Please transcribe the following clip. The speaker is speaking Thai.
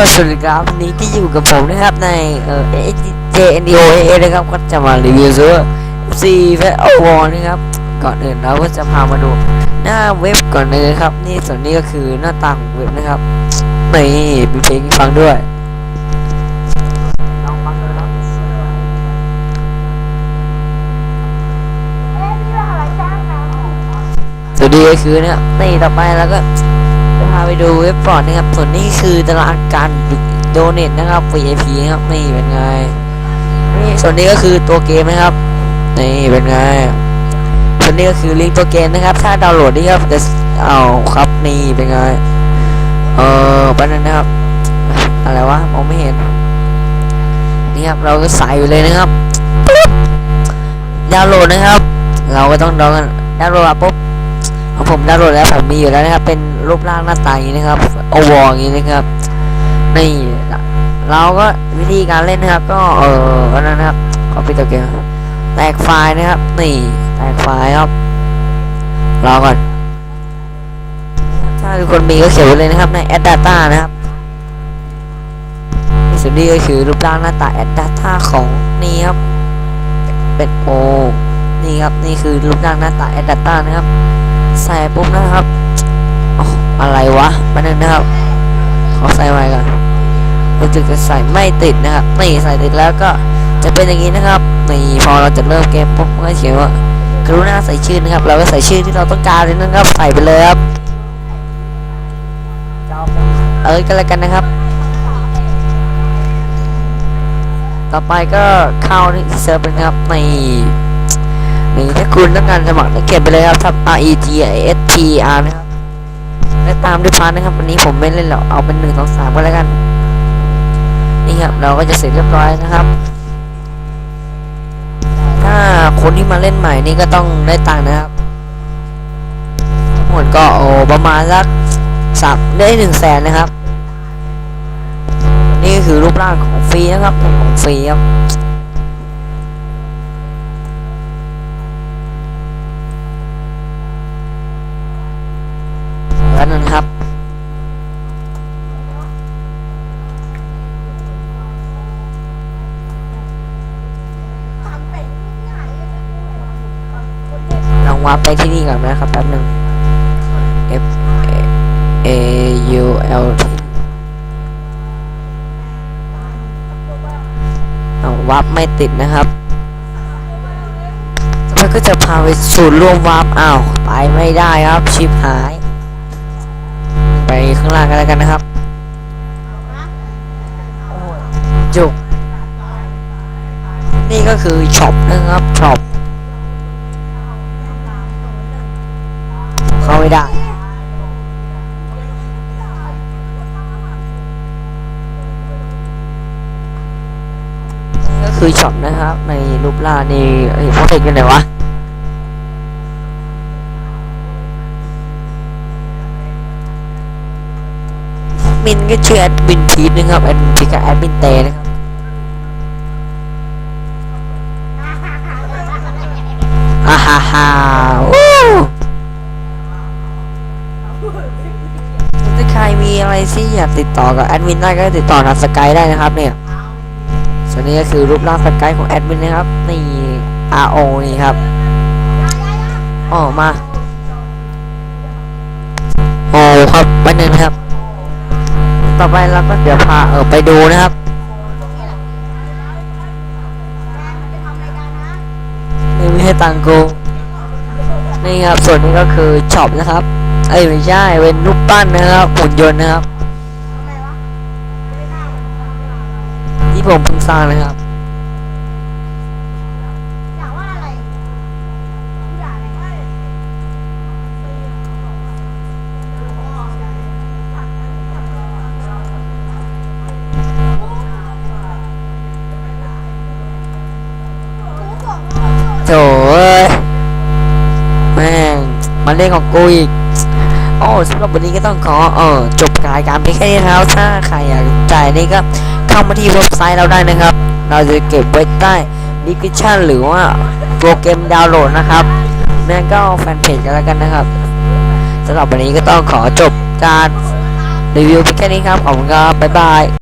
อสวัสดีครับวันนี้ที่อยู่กับผมนะครับในเอ่อ JNDOA นะครับก็จะมารีวิวซื้อ FC f e o w a r นะครับก่อนอื่นเราก็จะพามาดูหน้าเว็บก่อนเลยครับ นี่ส่วนนี้ก็คือหน้าตาของเว็บนะครับนี่มีเพลงให้ฟังด้วยลองฟังดูครับสวัสดีก็คือเนี่ยนี่ต่อไปแล้วก็จะพาไปดูเว็บก่อนนะครับ ส่วนนี้คือตารางการโดเนทนะครับ VIP นะครับนี่เป็นไงนี่ส่วนนี้ก็คือตัวเกมนะครับนี่เป็นไงส่วนนี้ก็คือลิงก์ตัวเกมนะครับ ถ้าดาวน์โหลดนี่ครับจะเอาครับนี่เป็นไงเออป๊บนึงนนะครับอะไรวะมองไม่เห็นนี่ครับเราก็ใส่ไปเลยนะครับดาวน์โหลดนะครับ เราก็ต้องดาวน์ดาวน์โหลดปุ๊บ ของผมดาวน์โหลดแล้วผมมีอยู่แล้วนะครับ เป็นรูปร่างหน้าตาอย่างนี้นะครับโอวออย่างนี้นะครับนี่เราก็วิธีการเล่นนะครับ ก็เออก็นั่นนะครับขอปิดตัวเกมแตกไฟล์นะครับ นี่แตกไฟล์ครับรอก่อนถ้าทุกคนมีก็เขียนไว้เลยนะครับใน add data นะครับส่วนนี้ก็คือรูปร่างหน้าตา add data ของนี่ครับเป็นโอนี่ครับนี่คือรูปร่างหน้าตา add data นะครับ ใส่ปุ๊บนะครับอ๋ออะไรวะมาหนึ่งนะครับ ขอใส่ไว้ก่อนรู้สึกจะใส่ไม่ติดนะครับนี่ใส่ติดแล้วก็จะเป็นอย่างนี้นะครับนี่พอเราจะเริ่มเกมปุ๊บก็เขียนว่ากรุณาใส่ชื่อนะครับ เราก็ใส่ชื่อที่เราต้องการเลยนะครับ ใส่ไปเลยครับเอ้ยก็แล้วกันนะครับ ต่อไปก็เข้าที่เซิร์ฟนะครับใน นี่ถ้าคุณต้องการสมัครเก็บไปเลยครับทับ R E G S T R นะครับและตามด้วยพาร์ทนะครับ วันนี้ผมไม่เล่นหรอกเอาเป็นหนึ่งสองสามก็แล้วกัน นี่ครับ เราก็จะเสร็จเรียบร้อยนะครับ ถ้าคนที่มาเล่นใหม่นี่ก็ต้องได้ตังค์นะครับทั้งหมดก็โอ้ประมาณสักสามได้หนึ่งแสนนะครับ นี่คือรูปร่างของฟรีนะครับของฟรีครับ แล้วนั่นครับลองวาร์ปไปที่นี่ก่อนนะครับแป๊บหนึ่ง F A U L T เอาวาร์ปไม่ติดนะครับแล้วก็จะพาไปสู่ร่วมวาร์ปอ้าวไปไม่ได้ครับชิปหาย ไปข้างล่างกันแล้วกันนะครับจุกนี่ก็คือช็อปนะครับช็อปเข้าไม่ได้ก็คือช็อปนะครับ ในรูปร่างนี่เอ้ยเขาเห็นกันไหนวะ มินก็ชื่อแอดมินพีนะครับแอดมินพีกับแอดมินเตนะครับอ่าฮ่าฮ่าวู้ถ้าใครมีอะไรที่อยากติดต่อกับแอดมินได้ก็ติดต่อทางสกายได้นะครับเนี่ยส่วนนี้ก็คือรูปร่างสกายของแอดมินนะครับนี่ RO นี่ครับอ๋อมาโอ้ครับวันหนึงนะครับ ต่อไปเราก็เดี๋ยวพาเออไปดูนะครับนี่ไม่ให้ตังกูนี่ครับส่วนนี้ก็คือช็อปนะครับ เอ้ยไม่ใช่เป็นรูปปั้นนะครับหุ่นยนต์นะครับ ที่ผมเพิ่งสร้างนะครับ โถเอ้ยแม่งมาเล่นของกูอีกโอ้สำหรับวันนี้ก็ต้องขอเออจบรายการเพียงแค่นี้นะครับถ้าใครอยากจ่ายนี่ก็เข้ามาที่เว็บไซต์เราได้นะครับ เราจะเก็บไว้ใต้ดีคริปชั่นหรือว่าโปรแกรมดาวน์โหลดนะครับแม่งก็แฟนเพจกันแล้วกันนะครับสำหรับวันนี้ก็ต้องขอจบการรีวิวเป็นแค่นี้ครับขอบคุณครับบ๊ายบาย